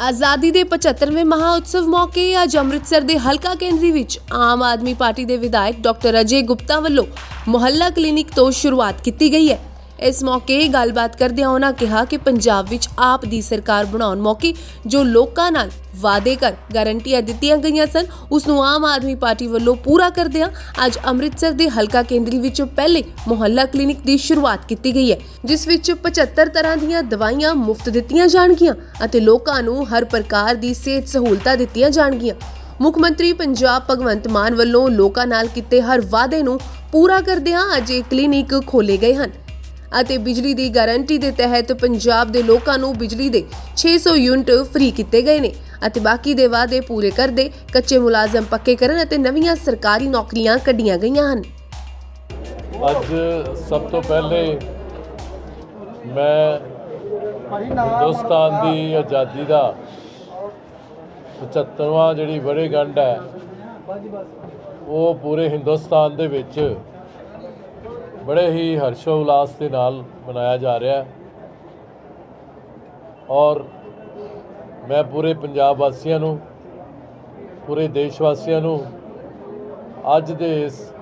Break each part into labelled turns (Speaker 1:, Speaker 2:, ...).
Speaker 1: ਆਜ਼ਾਦੀ ਦੇ 75ਵੇਂ ਮਹਾਉਤਸਵ ਮੌਕੇ ਅੱਜ ਅੰਮ੍ਰਿਤਸਰ ਦੇ ਹਲਕਾ ਕੇਂਦਰੀ ਵਿੱਚ ਆਮ ਆਦਮੀ ਪਾਰਟੀ ਦੇ ਵਿਧਾਇਕ ਡਾਕਟਰ ਅਜੇ ਗੁਪਤਾ ਵੱਲੋਂ ਮੁਹੱਲਾ ਕਲੀਨਿਕ ਤੋਂ ਸ਼ੁਰੂਆਤ ਕੀਤੀ ਗਈ ਹੈ। ਇਸ ਮੌਕੇ ਗੱਲਬਾਤ ਕਰਦਿਆਂ ਉਹਨਾਂ ਕਿਹਾ ਕਿ ਪੰਜਾਬ ਵਿੱਚ ਆਪ ਦੀ ਸਰਕਾਰ ਬਣਾਉਣ ਮੌਕੇ ਜੋ ਲੋਕਾਂ ਨਾਲ ਵਾਅਦੇ ਕਰ ਗਾਰੰਟੀਆਂ ਦਿੱਤੀਆਂ ਗਈਆਂ ਸਨ, ਉਸ ਨੂੰ ਆਮ ਆਦਮੀ ਪਾਰਟੀ ਵੱਲੋਂ ਪੂਰਾ ਕਰਦਿਆਂ ਅੱਜ ਅੰਮ੍ਰਿਤਸਰ ਦੇ ਹਲਕਾ ਕੇਂਦਰੀ ਵਿੱਚ ਪਹਿਲੇ ਮੁਹੱਲਾ ਕਲੀਨਿਕ ਦੀ ਸ਼ੁਰੂਆਤ ਕੀਤੀ ਗਈ ਹੈ, ਜਿਸ ਵਿੱਚ 75 ਤਰ੍ਹਾਂ ਦੀਆਂ ਦਵਾਈਆਂ ਮੁਫਤ ਦਿੱਤੀਆਂ ਜਾਣਗੀਆਂ ਅਤੇ ਲੋਕਾਂ ਨੂੰ ਹਰ ਪ੍ਰਕਾਰ ਦੀ ਸਿਹਤ ਸਹੂਲਤਾਂ ਦਿੱਤੀਆਂ ਜਾਣਗੀਆਂ। ਮੁੱਖ ਮੰਤਰੀ ਪੰਜਾਬ ਭਗਵੰਤ ਮਾਨ ਵੱਲੋਂ ਲੋਕਾਂ ਨਾਲ ਕੀਤੇ ਹਰ ਵਾਅਦੇ ਨੂੰ ਪੂਰਾ ਕਰਦਿਆਂ ਅੱਜ ਇਹ ਕਲੀਨਿਕ ਖੋਲੇ ਗਏ ਹਨ। ਅਤੇ ਬਿਜਲੀ ਦੀ ਗਾਰੰਟੀ ਦੇ ਤਹਿਤ ਪੰਜਾਬ ਦੇ ਲੋਕਾਂ ਨੂੰ ਬਿਜਲੀ ਦੇ 600 ਯੂਨਿਟ ਫ੍ਰੀ ਕੀਤੇ ਗਏ ਨੇ ਅਤੇ ਬਾਕੀ ਦੇ ਵਾਅਦੇ ਪੂਰੇ ਕਰਦੇ ਕੱਚੇ ਮੁਲਾਜ਼ਮ ਪੱਕੇ ਕਰਨ ਅਤੇ ਨਵੀਆਂ ਸਰਕਾਰੀ ਨੌਕਰੀਆਂ ਕੱਢੀਆਂ ਗਈਆਂ ਹਨ।
Speaker 2: ਅੱਜ ਸਭ ਤੋਂ ਪਹਿਲੇ ਮੈਂ ਹਿੰਦੁਸਤਾਨ ਦੀ ਆਜ਼ਾਦੀ ਦਾ 75ਵਾਂ ਜਿਹੜੀ ਵਰ੍ਹੇਗੰਢ ਹੈ, ਉਹ ਪੂਰੇ ਹਿੰਦੁਸਤਾਨ ਦੇ ਵਿੱਚ ਬੜੇ ਹੀ ਹਰਸ਼ੋ ਉਲਾਸ ਦੇ ਨਾਲ ਮਨਾਇਆ ਜਾ ਰਿਹਾ ਹੈ। ਔਰ ਮੈਂ ਪੂਰੇ ਪੰਜਾਬ ਵਾਸੀਆਂ ਨੂੰ, ਪੂਰੇ ਦੇਸ਼ ਵਾਸੀਆਂ ਨੂੰ ਅੱਜ ਦੇ ਇਸ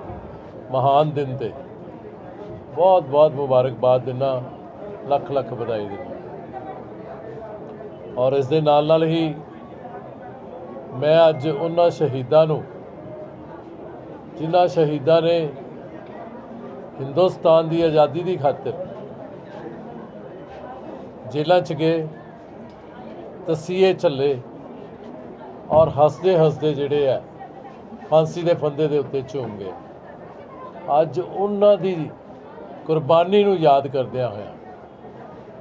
Speaker 2: ਮਹਾਨ ਦਿਨ ਤੇ ਬਹੁਤ ਬਹੁਤ ਮੁਬਾਰਕਬਾਦ ਦਿੰਦਾ ਲੱਖ ਲੱਖ ਵਧਾਈ ਦਿੰਦਾ ਔਰ ਇਸ ਦੇ ਨਾਲ ਨਾਲ ਹੀ ਮੈਂ ਅੱਜ ਉਹਨਾਂ ਸ਼ਹੀਦਾਂ ਨੂੰ, ਜਿਨ੍ਹਾਂ ਸ਼ਹੀਦਾਂ ਨੇ ਹਿੰਦੁਸਤਾਨ ਦੀ ਆਜ਼ਾਦੀ ਦੀ ਖਾਤਰ ਜੇਲ੍ਹਾਂ 'ਚ ਗਏ, ਤਸੀਹੇ ਝੱਲੇ ਔਰ ਹੱਸਦੇ ਹੱਸਦੇ ਜਿਹੜੇ ਆ, ਫਾਂਸੀ ਦੇ ਫੰਦੇ ਦੇ ਉੱਤੇ ਝੂਮ ਗਏ। ਅੱਜ ਉਹਨਾਂ ਦੀ ਕੁਰਬਾਨੀ ਨੂੰ ਯਾਦ ਕਰਦਿਆਂ ਹੋਇਆ,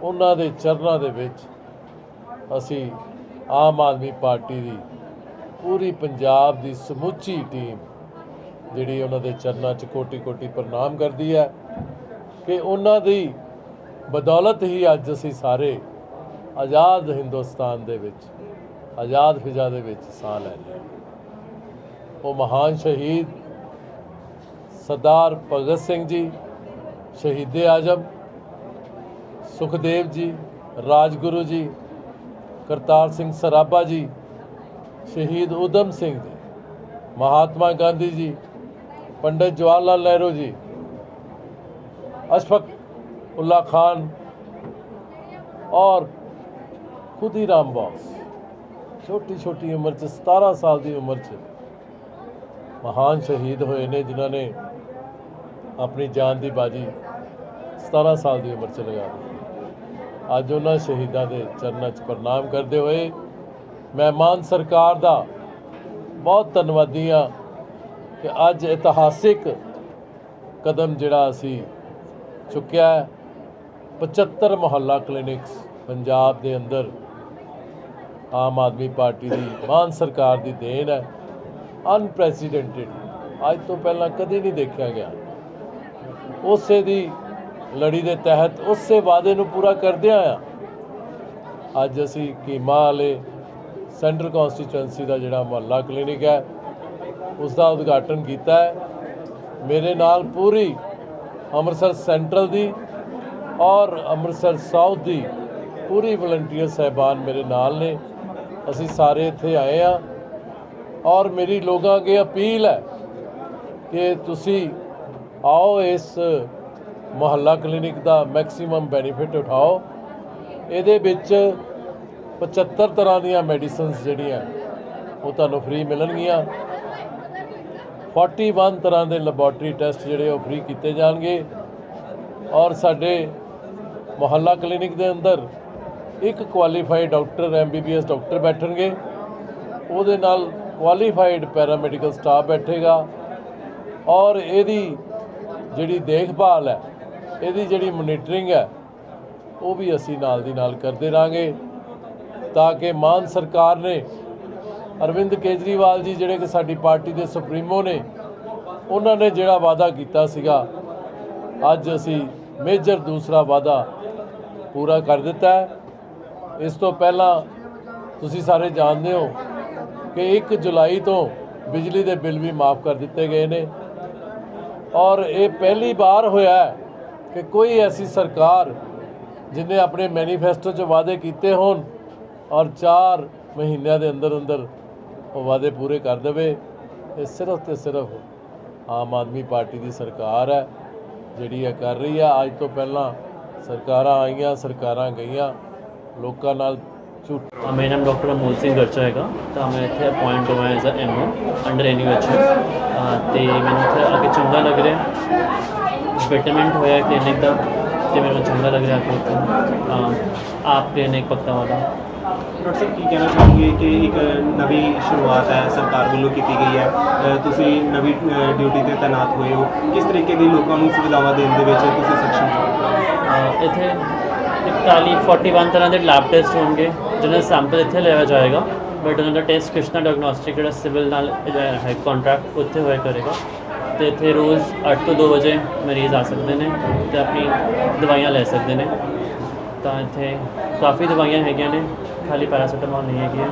Speaker 2: ਉਹਨਾਂ ਦੇ ਚਰਨਾਂ ਦੇ ਵਿੱਚ ਅਸੀਂ ਆਮ ਆਦਮੀ ਪਾਰਟੀ ਦੀ ਪੂਰੀ ਪੰਜਾਬ ਦੀ ਸਮੁੱਚੀ ਟੀਮ ਜਿਹੜੀ ਉਹਨਾਂ ਦੇ ਚਰਨਾਂ 'ਚ ਕੋਟੀ ਕੋਟੀ ਪ੍ਰਣਾਮ ਕਰਦੀ ਹੈ ਕਿ ਉਹਨਾਂ ਦੀ ਬਦੌਲਤ ਹੀ ਅੱਜ ਅਸੀਂ ਸਾਰੇ ਆਜ਼ਾਦ ਹਿੰਦੁਸਤਾਨ ਦੇ ਵਿੱਚ, ਆਜ਼ਾਦ ਫਿਜ਼ਾ ਦੇ ਵਿੱਚ ਸਾਹ ਲੈ ਰਹੇ ਹਾਂ। ਉਹ ਮਹਾਨ ਸ਼ਹੀਦ ਸਰਦਾਰ ਭਗਤ ਸਿੰਘ ਜੀ, ਸ਼ਹੀਦੇ ਆਜਮ, ਸੁਖਦੇਵ ਜੀ, ਰਾਜਗੁਰੂ ਜੀ, ਕਰਤਾਰ ਸਿੰਘ ਸਰਾਭਾ ਜੀ, ਸ਼ਹੀਦ ਉਦਮ ਸਿੰਘ ਜੀ, ਮਹਾਤਮਾ ਗਾਂਧੀ ਜੀ ਪੰਡਿਤ ਜਵਾਹਰ ਲਾਲ ਨਹਿਰੂ ਜੀ, ਅਸ਼ਫਕ ਉल्ला ਖਾਨ ਔਰ ਖੁਦੀ ਰਾਮ ਬੋਸ ਛੋਟੀ ਛੋਟੀ ਉਮਰ 'ਚ 17 ਸਾਲ ਦੀ ਉਮਰ 'ਚ ਮਹਾਨ ਸ਼ਹੀਦ ਹੋਏ ਨੇ, ਜਿਨ੍ਹਾਂ ਨੇ ਆਪਣੀ ਜਾਨ ਦੀ ਬਾਜੀ 17 ਸਾਲ ਦੀ ਉਮਰ 'ਚ ਲਗਾ ਦਿੱਤੀ। ਅੱਜ ਉਹਨਾਂ ਸ਼ਹੀਦਾਂ ਦੇ ਚਰਨਾਂ 'ਚ ਪ੍ਰਣਾਮ ਕਰਦੇ ਹੋਏ ਮਹਿਮਾਨ ਸਰਕਾਰ ਦਾ ਬਹੁਤ ਧੰਨਵਾਦੀ ਹਾਂ। ਕਿ ਅੱਜ ਇਤਿਹਾਸਿਕ ਕਦਮ ਜਿਹੜਾ ਅਸੀਂ ਚੁੱਕਿਆ ਹੈ 75 ਮੁਹੱਲਾ ਕਲੀਨਿਕਸ ਪੰਜਾਬ ਦੇ ਅੰਦਰ ਆਮ ਆਦਮੀ ਪਾਰਟੀ ਦੀ ਮਾਨ ਸਰਕਾਰ ਦੀ ਦੇਣ ਹੈ ਅਨਪ੍ਰੈਸੀਡੈਂਟਡ ਅੱਜ ਤੋਂ ਪਹਿਲਾਂ ਕਦੇ ਨਹੀਂ ਦੇਖਿਆ ਗਿਆ। ਉਸੇ ਦੀ ਲੜੀ ਦੇ ਤਹਿਤ ਉਸੇ ਵਾਅਦੇ ਨੂੰ ਪੂਰਾ ਕਰਦਿਆਂ ਆ ਅੱਜ ਅਸੀਂ ਕੀਮਾ ਵਾਲੇ ਸੈਂਟਰ ਕਨਸਟੀਚੁਐਂਸੀ ਦਾ ਜਿਹੜਾ ਮੁਹੱਲਾ ਕਲੀਨਿਕ ਹੈ ਉਸ ਦਾ ਉਦਘਾਟਨ ਕੀਤਾ ਹੈ। ਮੇਰੇ ਨਾਲ ਪੂਰੀ ਅੰਮ੍ਰਿਤਸਰ ਸੈਂਟਰਲ ਦੀ ਔਰ ਅੰਮ੍ਰਿਤਸਰ ਸਾਊਥ ਦੀ ਪੂਰੀ ਵਲੰਟੀਅਰ ਸਹਿਬਾਨ ਮੇਰੇ ਨਾਲ ਨੇ। ਅਸੀਂ ਸਾਰੇ ਇੱਥੇ ਆਏ ਆ ਔਰ ਮੇਰੀ ਲੋਕਾਂ ਅੱਗੇ ਅਪੀਲ ਹੈ ਕਿ ਤੁਸੀਂ ਆਓ ਇਸ ਮੁਹੱਲਾ ਕਲੀਨਿਕ ਦਾ ਮੈਕਸਿਮਮ ਬੈਨੀਫਿਟ ਉਠਾਓ। ਇਹਦੇ ਵਿੱਚ 75 ਤਰ੍ਹਾਂ ਦੀਆਂ ਮੈਡੀਸਿਨਸ ਜਿਹੜੀਆਂ ਉਹ ਤੁਹਾਨੂੰ ਫ੍ਰੀ ਮਿਲਣਗੀਆਂ। 41 ਤਰ੍ਹਾਂ ਦੇ ਲੈਬੋਰਟਰੀ ਟੈਸਟ ਜਿਹੜੇ ਉਹ ਫ੍ਰੀ ਕੀਤੇ ਜਾਣਗੇ। ਔਰ ਸਾਡੇ ਮੁਹੱਲਾ ਕਲੀਨਿਕ ਦੇ ਅੰਦਰ ਇੱਕ ਕੁਆਲੀਫਾਈਡ ਡਾਕਟਰ ਐਮਬੀਬੀਐਸ ਡਾਕਟਰ ਬੈਠਣਗੇ। ਉਹਦੇ ਨਾਲ ਕੁਆਲੀਫਾਈਡ ਪੈਰਾਮੈਡੀਕਲ ਸਟਾਫ ਬੈਠੇਗਾ। ਔਰ ਇਹਦੀ ਜਿਹੜੀ ਦੇਖਭਾਲ ਹੈ, ਇਹਦੀ ਜਿਹੜੀ ਮੋਨੀਟਰਿੰਗ ਹੈ, ਉਹ ਵੀ ਅਸੀਂ ਨਾਲ ਦੀ ਨਾਲ ਕਰਦੇ ਰਾਂਗੇ ਤਾਂ ਕਿ ਮਾਨ ਸਰਕਾਰ ਨੇ ਅਰਵਿੰਦ ਕੇਜਰੀਵਾਲ ਜੀ ਜਿਹੜੇ ਕਿ ਸਾਡੀ ਪਾਰਟੀ ਦੇ ਸੁਪਰੀਮੋ ਨੇ, ਉਹਨਾਂ ਨੇ ਜਿਹੜਾ ਵਾਅਦਾ ਕੀਤਾ ਸੀਗਾ, ਅੱਜ ਅਸੀਂ ਮੇਜਰ ਦੂਸਰਾ ਵਾਅਦਾ ਪੂਰਾ ਕਰ ਦਿੱਤਾ ਹੈ। ਇਸ ਤੋਂ ਪਹਿਲਾਂ ਤੁਸੀਂ ਸਾਰੇ ਜਾਣਦੇ ਹੋ ਕਿ 1 ਜੁਲਾਈ ਤੋਂ ਬਿਜਲੀ ਦੇ ਬਿੱਲ ਵੀ ਮਾਫ ਕਰ ਦਿੱਤੇ ਗਏ ਨੇ। ਔਰ ਇਹ ਪਹਿਲੀ ਵਾਰ ਹੋਇਆ ਕਿ ਕੋਈ ਐਸੀ ਸਰਕਾਰ ਜਿਨੇ ਆਪਣੇ ਮੈਨੀਫੈਸਟੋ 'ਚ ਵਾਅਦੇ ਕੀਤੇ ਹੋਣ ਔਰ 4 ਮਹੀਨਿਆਂ ਦੇ ਅੰਦਰ ਅੰਦਰ ਉਹ ਵਾਅਦੇ ਪੂਰੇ ਕਰ ਦੇਵੇ ਇਹ ਸਿਰਫ ਤੇ ਸਿਰਫ ਆਮ ਆਦਮੀ ਪਾਰਟੀ ਦੀ ਸਰਕਾਰ ਹੈ ਜਿਹੜੀ ਇਹ ਕਰ ਰਹੀ ਆ ਅੱਜ ਤੋਂ ਪਹਿਲਾਂ ਸਰਕਾਰਾਂ ਆਈਆਂ ਸਰਕਾਰਾਂ ਗਈਆਂ। ਲੋਕਾਂ ਨਾਲ ਝੂਠ
Speaker 3: ਅ, ਮੇਰਾ ਨਾਮ ਡਾਕਟਰ ਅਮੋਲ ਸਿੰਘ ਗਰਚਾ ਹੈਗਾ। ਤਾਂ ਮੈਂ ਇੱਥੇ ਅਪਾਇੰਟ ਹੋਇਆ as a MO under NUH ਤੇ ਮੈਨੂੰ ਇੱਥੇ ਆ ਕੇ ਚੰਗਾ ਲੱਗ ਰਿਹਾ। ਬੈਟਰਮੈਂਟ ਹੋਇਆ ਕਲੀਨਿਕ ਦਾ ਤੇ ਮੈਨੂੰ ਚੰਗਾ ਲੱਗ ਰਿਹਾ। ਕਿ ਆਪ ਕਲੀਨਿਕ ਪੱਕਾ ਵਾਲਾ।
Speaker 4: ਡਾਕਟਰ ਸਾਹਿਬ ਕੀ ਕਹਿਣਾ ਚਾਹੋਗੇ ਕਿ ਇੱਕ ਨਵੀਂ ਸ਼ੁਰੂਆਤ ਹੈ ਸਰਕਾਰ ਵੱਲੋਂ ਕੀਤੀ ਗਈ ਹੈ? ਤੁਸੀਂ ਨਵੀਂ ਡਿਊਟੀ ਤੇ ਤਾਇਨਾਤ ਹੋਏ ਹੋ। ਕਿਸ ਤਰੀਕੇ ਦੀ ਲੋਕਾਂ ਨੂੰ ਸੁਵਿਧਾਵਾਂ ਦੇਣ ਦੇ ਵਿੱਚ ਤੁਸੀਂ ਸક્ષਮ ਹੋ?
Speaker 3: ਅ, ਇੱਥੇ 41 41 ਤਰ੍ਹਾਂ ਦੇ ਲੈਬ ਟੈਸਟ ਹੋਣਗੇ ਜਿਹਨਾਂ ਦਾ ਸੈਂਪਲ ਇੱਥੇ ਲਿਆ ਜਾਏਗਾ। ਬਟ ਉਹਨਾਂ ਦਾ ਟੈਸਟ ਕ੍ਰਿਸ਼ਨਾ ਡਾਇਗਨੋਸਟਿਕ ਜਿਹੜਾ ਸਿਵਲ ਨਾਲ ਹੈ ਕੰਟਰੈਕਟ ਉੱਥੇ ਹੋਇਆ ਕਰੇਗਾ। ਤੇ ਇੱਥੇ ਰੋਜ਼ 8 ਤੋਂ 2 ਵਜੇ ਮਰੀਜ਼ ਆ ਸਕਦੇ ਨੇ ਤੇ ਆਪਣੀ ਦਵਾਈਆਂ ਲੈ ਸਕਦੇ ਨੇ। ਤਾਂ ਇੱਥੇ ਕਾਫੀ ਦਵਾਈਆਂ ਹੈਗੀਆਂ ਨੇ। ਖਾਲੀ ਪੈਰਾਸੀਟਾਮੋਲ ਨਹੀਂ ਹੈਗੀ। ਹੈ